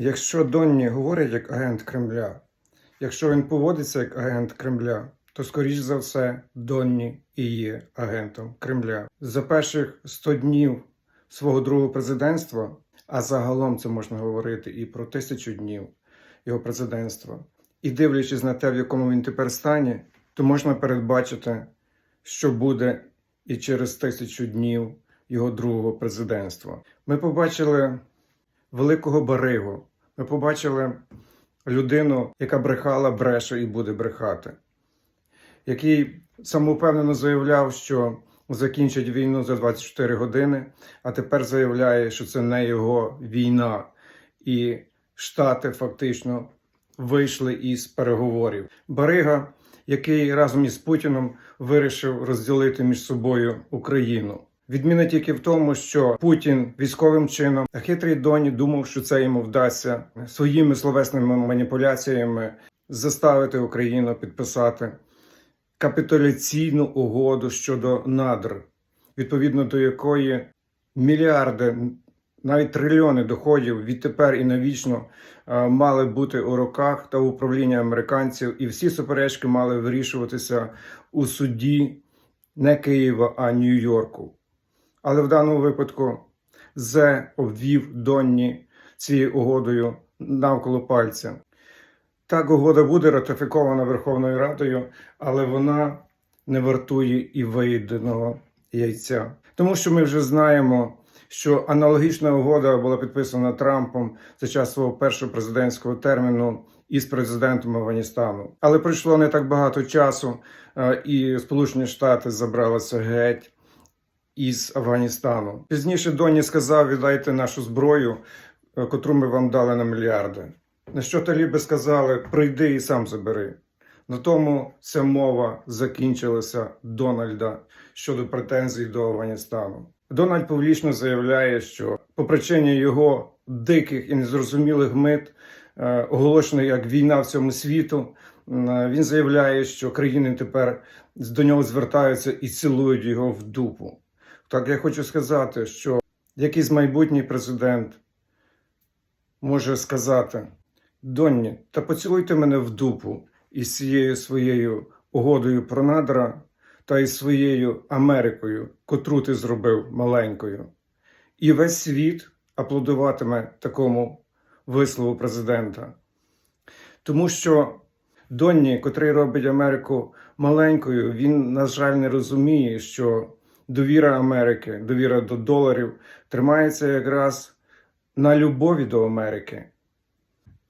Якщо Донні говорить як агент Кремля, якщо він поводиться як агент Кремля, то скоріш за все Донні і є агентом Кремля. За перших 100 днів свого другого президентства, а загалом це можна говорити і про тисячу днів його президентства, і дивлячись на те, в якому він тепер стані, то можна передбачити, що буде і через тисячу днів його другого президентства. Ми побачили великого баригу. Ми побачили людину, яка брехала, бреше і буде брехати, який самовпевнено заявляв, що закінчить війну за 24 години, а тепер заявляє, що це не його війна, і Штати фактично вийшли із переговорів. Барига, який разом із Путіном вирішив розділити між собою Україну. Відміна тільки в тому, що Путін військовим чином, а хитрий доні думав, що це йому вдасться своїми словесними маніпуляціями заставити Україну підписати капітуляційну угоду щодо надр, відповідно до якої мільярди, навіть трильйони доходів відтепер і навічно е, мали бути у руках та управління американців, і всі суперечки мали вирішуватися у суді не Києва, а Нью-Йорку. Але в даному випадку Зе обвів Донні цією угодою навколо пальця. Так, угода буде ратифікована Верховною Радою, але вона не вартує і виєденого яйця. Тому що ми вже знаємо, що аналогічна угода була підписана Трампом за час свого першого президентського терміну із президентом Афганістану. Але пройшло не так багато часу, е, і Сполучені Штати забралися геть із Афганістану. Пізніше Доні сказав: віддайте нашу зброю, е, котру ми вам дали на мільярди. На що таліби сказали: прийди і сам забери. На тому ця мова закінчилася Дональда щодо претензій до Афганістану. Дональд публічно заявляє, що по причині його диких і незрозумілих мит, е, як війна всьому світу, він заявляє, що країни тепер до нього звертаються і цілують його в дупу. Так я хочу сказати, що якийсь майбутній президент може сказати: Донні, та поцілуйте мене в дупу із цією своєю угодою про надра та із своєю Америкою, котру ти зробив маленькою. І весь світ аплодуватиме такому вислову президента. Тому що Донні, котрий робить Америку маленькою, він, на жаль, не розуміє, що довіра Америки, довіра до доларів тримається якраз на любові до Америки,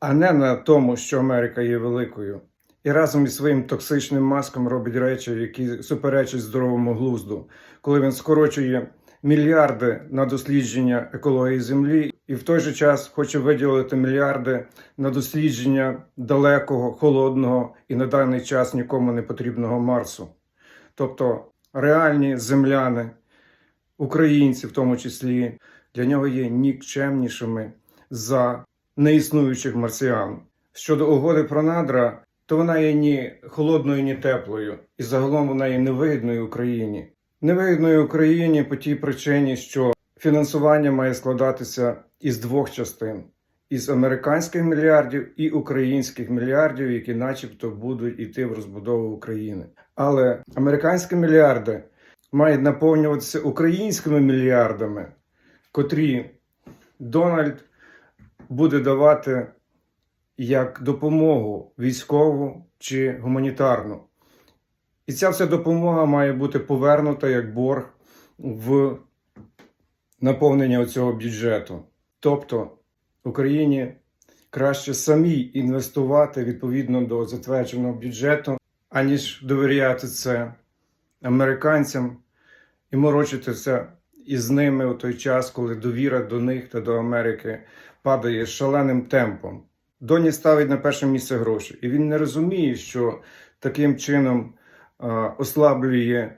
а не на тому, що Америка є великою. І разом із своїм токсичним маском робить речі, які суперечать здоровому глузду, коли він скорочує мільярди на дослідження екології землі, і в той же час хоче виділити мільярди на дослідження далекого, холодного і на даний час нікому не потрібного Марсу. Тобто реальні земляни, українці, в тому числі, для нього є нікчемнішими за неіснуючих марсіан. Щодо угоди про надра, то вона є ні холодною, ні теплою, і загалом вона є невигідною Україні. Невигідною Україні по тій причині, що фінансування має складатися із двох частин: із американських мільярдів і українських мільярдів, які, начебто, будуть йти в розбудову України. Але американські мільярди мають наповнюватися українськими мільярдами, котрі Дональд буде давати як допомогу військову чи гуманітарну. І ця вся допомога має бути повернута як борг в наповнення цього бюджету. Тобто Україні краще самій інвестувати відповідно до затвердженого бюджету, аніж довіряти це американцям і морочитися із ними у той час, коли довіра до них та до Америки падає шаленим темпом. Доні ставить на перше місце гроші, і він не розуміє, що таким чином ослаблює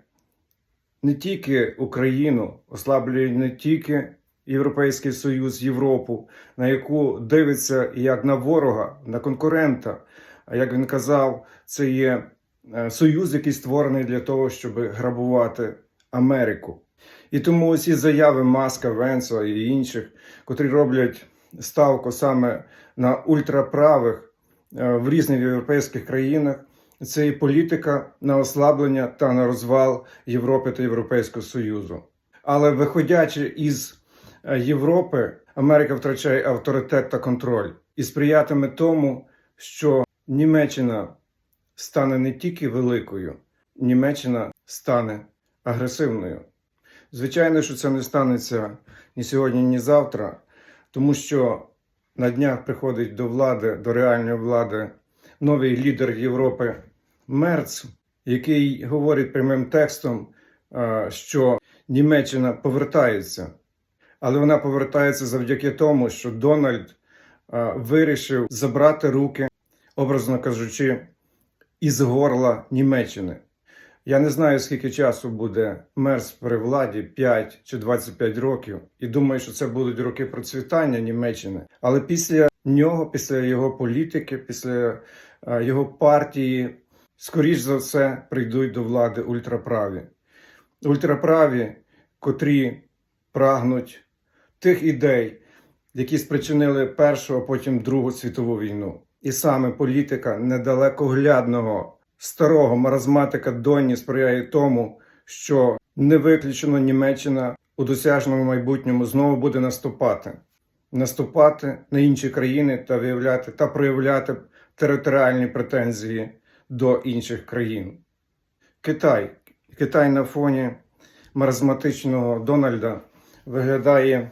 не тільки Україну, ослаблює не тільки Європейський Союз, Європу, на яку дивиться як на ворога, на конкурента. А як він казав, це є е, союз, який створений для того, щоб грабувати Америку. І тому ці заяви Маска, Венса і інших, котрі роблять ставку саме на ультраправих е, в різних європейських країнах. Це і політика на ослаблення та на розвал Європи та Європейського Союзу. Але виходячи із Європи, Америка втрачає авторитет та контроль і сприятиме тому, що Німеччина стане не тільки великою, Німеччина стане агресивною. Звичайно, що це не станеться ні сьогодні, ні завтра, тому що на днях приходить до влади, до реальної влади, новий лідер Європи Мерц, який говорить прямим текстом, е, що Німеччина повертається. Але вона повертається завдяки тому, що Дональд е, вирішив забрати руки, образно кажучи, із горла Німеччини. Я не знаю, скільки часу буде Мерс при владі 5 чи 25 років, і думаю, що це будуть роки процвітання Німеччини. Але після нього, після його політики, після е, його партії, скоріш за все, прийдуть до влади ультраправі. Ультраправі, котрі прагнуть тих ідей, які спричинили Першу, а потім Другу світову війну. І саме політика недалекоглядного старого маразматика Донні сприяє тому, що не виключено Німеччина у досяжному майбутньому знову буде наступати, наступати на інші країни та виявляти та проявляти територіальні претензії до інших країн. Китай. Китай на фоні маразматичного Дональда виглядає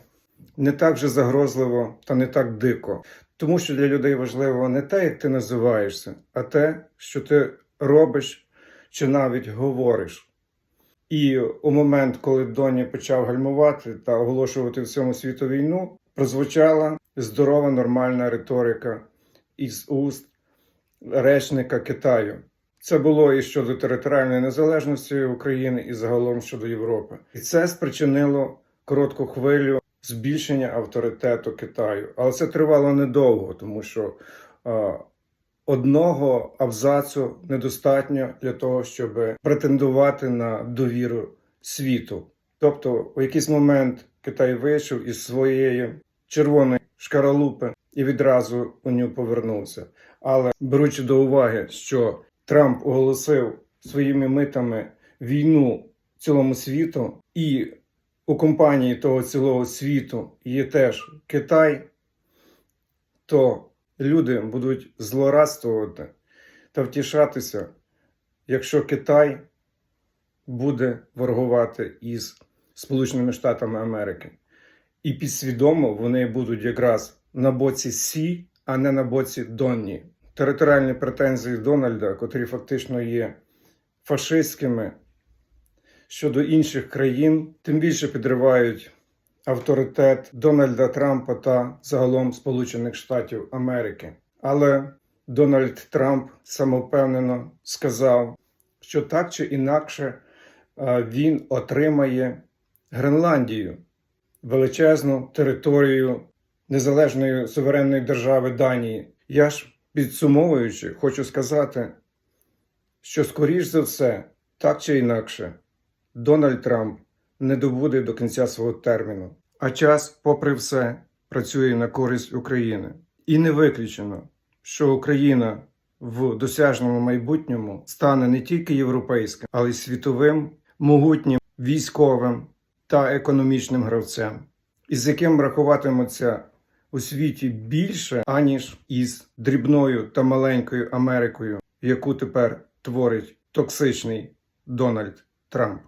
не так же загрозливо та не так дико. Тому що для людей важливо не те, як ти називаєшся, а те, що ти робиш чи навіть говориш. І у момент, коли Доні почав гальмувати та оголошувати всьому світу війну, прозвучала здорова нормальна риторика із уст речника Китаю. Це було і щодо територіальної незалежності України, і загалом щодо Європи. І це спричинило коротку хвилю збільшення авторитету Китаю. Але це тривало недовго, тому що одного абзацу недостатньо для того, щоб претендувати на довіру світу. Тобто, у якийсь момент Китай вийшов із своєї червоної шкаралупи і відразу у нього повернувся. Але беручи до уваги, що Трамп оголосив своїми митами війну цілому світу, і у компанії того цілого світу є теж Китай, то люди будуть злорадствувати та втішатися, якщо Китай буде воргувати із Сполученими Штатами Америки. І підсвідомо вони будуть якраз на боці Сі, а не на боці Донні. Територіальні претензії Дональда, котрі фактично є фашистськими щодо інших країн, тим більше підривають авторитет Дональда Трампа та загалом Сполучених Штатів Америки. Але Дональд Трамп самовпевнено сказав, що так чи інакше е, він отримає Гренландію, величезну територію незалежної суверенної держави Данії. Я ж підсумовуючи, хочу сказати, що скоріш за все, так чи інакше, Дональд Трамп не добуде до кінця свого терміну. А час, попри все, працює на користь України. І не виключено, що Україна в досяжному майбутньому стане не тільки європейським, але й світовим, могутнім військовим та економічним гравцем, із яким рахуватимуться у світі більше, аніж із дрібною та маленькою Америкою, яку тепер творить токсичний Дональд Трамп.